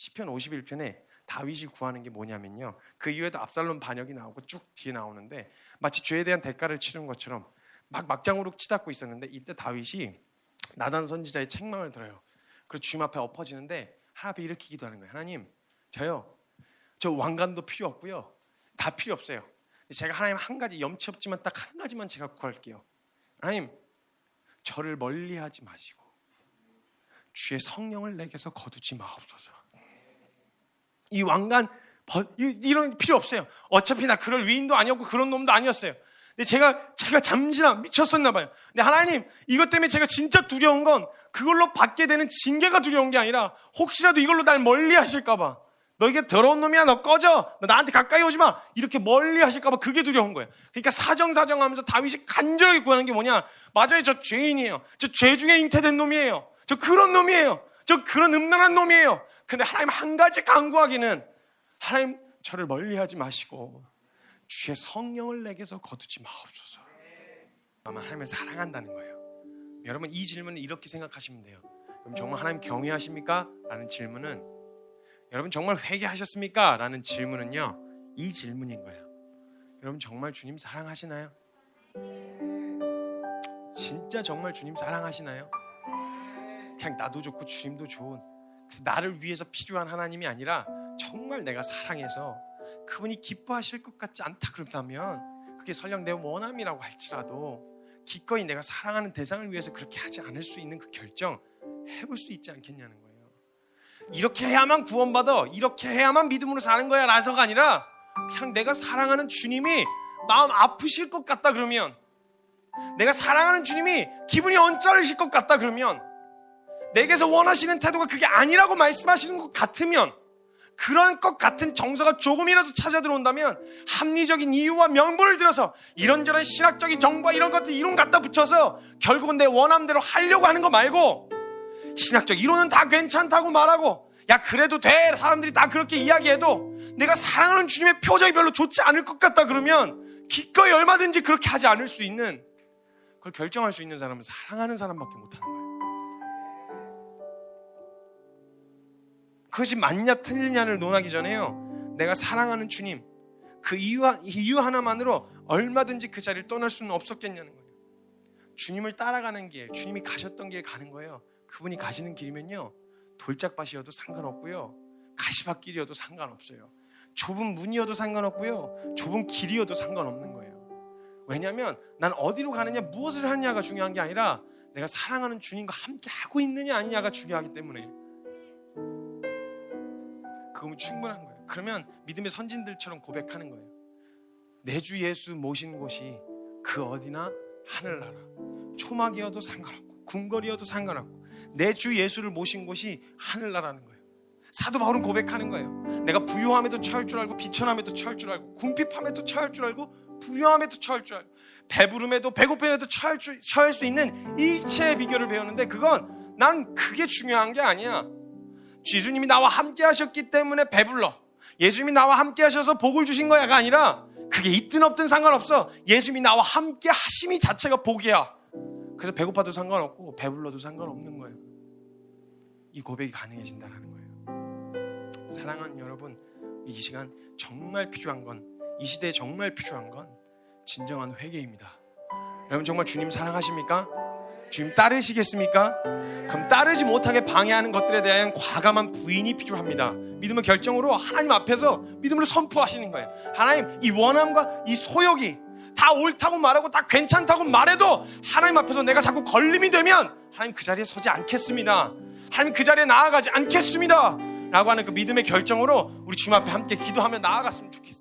시편 51편에 다윗이 구하는 게 뭐냐면요. 그 이후에도 압살롬 반역이 나오고 쭉 뒤에 나오는데 마치 죄에 대한 대가를 치른 것처럼 막 막장으로 치닫고 있었는데 이때 다윗이 나단 선지자의 책망을 들어요. 그리고 주님 앞에 엎어지는데 하나님 앞에 이렇게 기도하는 거예요. 하나님, 저요. 저 왕관도 필요 없고요. 다 필요 없어요. 제가 하나님 한 가지 염치 없지만 딱 한 가지만 제가 구할게요. 하나님, 저를 멀리하지 마시고 주의 성령을 내게서 거두지 마옵소서. 이 왕관 이런 필요 없어요. 어차피 나 그럴 위인도 아니었고 그런 놈도 아니었어요. 근데 제가 제가 잠시나 미쳤었나 봐요. 근데 하나님 이것 때문에 제가 진짜 두려운 건 그걸로 받게 되는 징계가 두려운 게 아니라 혹시라도 이걸로 날 멀리 하실까 봐. 너 이게 더러운 놈이야. 너 꺼져. 너 나한테 가까이 오지 마. 이렇게 멀리 하실까 봐 그게 두려운 거예요. 그러니까 사정사정 하면서 다윗이 간절하게 구하는 게 뭐냐? 맞아요. 저 죄인이에요. 저 죄 중에 잉태된 놈이에요. 저 그런 놈이에요. 저 그런 음란한 놈이에요. 근데 하나님 한 가지 강구하기는 하나님 저를 멀리 하지 마시고 주의 성령을 내게서 거두지 마옵소서. 아마 하나님을 사랑한다는 거예요. 여러분 이 질문을 이렇게 생각하시면 돼요. 그럼 정말 하나님 경외하십니까? 라는 질문은 여러분 정말 회개하셨습니까? 라는 질문은요. 이 질문인 거예요. 여러분 정말 주님 사랑하시나요? 진짜 정말 주님 사랑하시나요? 그냥 나도 좋고 주님도 좋은 나를 위해서 필요한 하나님이 아니라 정말 내가 사랑해서 그분이 기뻐하실 것 같지 않다 그런다면 그게 설령 내 원함이라고 할지라도 기꺼이 내가 사랑하는 대상을 위해서 그렇게 하지 않을 수 있는 그 결정 해볼 수 있지 않겠냐는 거예요. 이렇게 해야만 구원받아, 이렇게 해야만 믿음으로 사는 거야 라서가 아니라 그냥 내가 사랑하는 주님이 마음 아프실 것 같다 그러면 내가 사랑하는 주님이 기분이 언짢으실 것 같다 그러면 내게서 원하시는 태도가 그게 아니라고 말씀하시는 것 같으면 그런 것 같은 정서가 조금이라도 찾아 들어온다면 합리적인 이유와 명분을 들어서 이런저런 신학적인 정보와 이런 것들 이론 갖다 붙여서 결국은 내 원함대로 하려고 하는 거 말고 신학적 이론은 다 괜찮다고 말하고 야 그래도 돼. 사람들이 다 그렇게 이야기해도 내가 사랑하는 주님의 표정이 별로 좋지 않을 것 같다 그러면 기꺼이 얼마든지 그렇게 하지 않을 수 있는 그걸 결정할 수 있는 사람은 사랑하는 사람밖에 못하는 거예 그것이 맞냐 틀리냐를 논하기 전에요. 내가 사랑하는 주님 그 이유, 이유 하나만으로 얼마든지 그 자리를 떠날 수는 없었겠냐는 거예요. 주님을 따라가는 길, 주님이 가셨던 길 가는 거예요. 그분이 가시는 길이면요. 돌짝밭이어도 상관없고요. 가시밭길이어도 상관없어요. 좁은 문이어도 상관없고요. 좁은 길이어도 상관없는 거예요. 왜냐하면 난 어디로 가느냐, 무엇을 하느냐가 중요한 게 아니라 내가 사랑하는 주님과 함께 하고 있느냐 아니냐가 중요하기 때문에 그거면 충분한 거예요. 그러면 믿음의 선진들처럼 고백하는 거예요. 내 주 예수 모신 곳이 그 어디나 하늘나라. 초막이어도 상관없고 궁궐이어도 상관없고 내 주 예수를 모신 곳이 하늘나라는 거예요. 사도 바울은 고백하는 거예요. 내가 부유함에도 처할 줄 알고 비천함에도 처할 줄 알고 궁핍함에도 처할 줄 알고 부유함에도 처할 줄 알고 배부름에도 배고픔에도 처할, 줄, 처할 수 있는 일체의 비결을 배우는데 그건 난 그게 중요한 게 아니야. 예수님이 나와 함께 하셨기 때문에 배불러. 예수님이 나와 함께 하셔서 복을 주신 거야가 아니라 그게 있든 없든 상관없어. 예수님이 나와 함께 하심이 자체가 복이야. 그래서 배고파도 상관없고 배불러도 상관없는 거예요. 이 고백이 가능해진다는 거예요. 사랑하는 여러분, 이 시간 정말 필요한 건, 이 시대에 정말 필요한 건 진정한 회개입니다. 여러분 정말 주님 사랑하십니까? 주님 따르시겠습니까? 그럼 따르지 못하게 방해하는 것들에 대한 과감한 부인이 필요합니다. 믿음의 결정으로 하나님 앞에서 믿음으로 선포하시는 거예요. 하나님, 이 원함과 이 소욕이 다 옳다고 말하고 다 괜찮다고 말해도 하나님 앞에서 내가 자꾸 걸림이 되면 하나님 그 자리에 서지 않겠습니다. 하나님 그 자리에 나아가지 않겠습니다. 라고 하는 그 믿음의 결정으로 우리 주님 앞에 함께 기도하며 나아갔으면 좋겠습니다.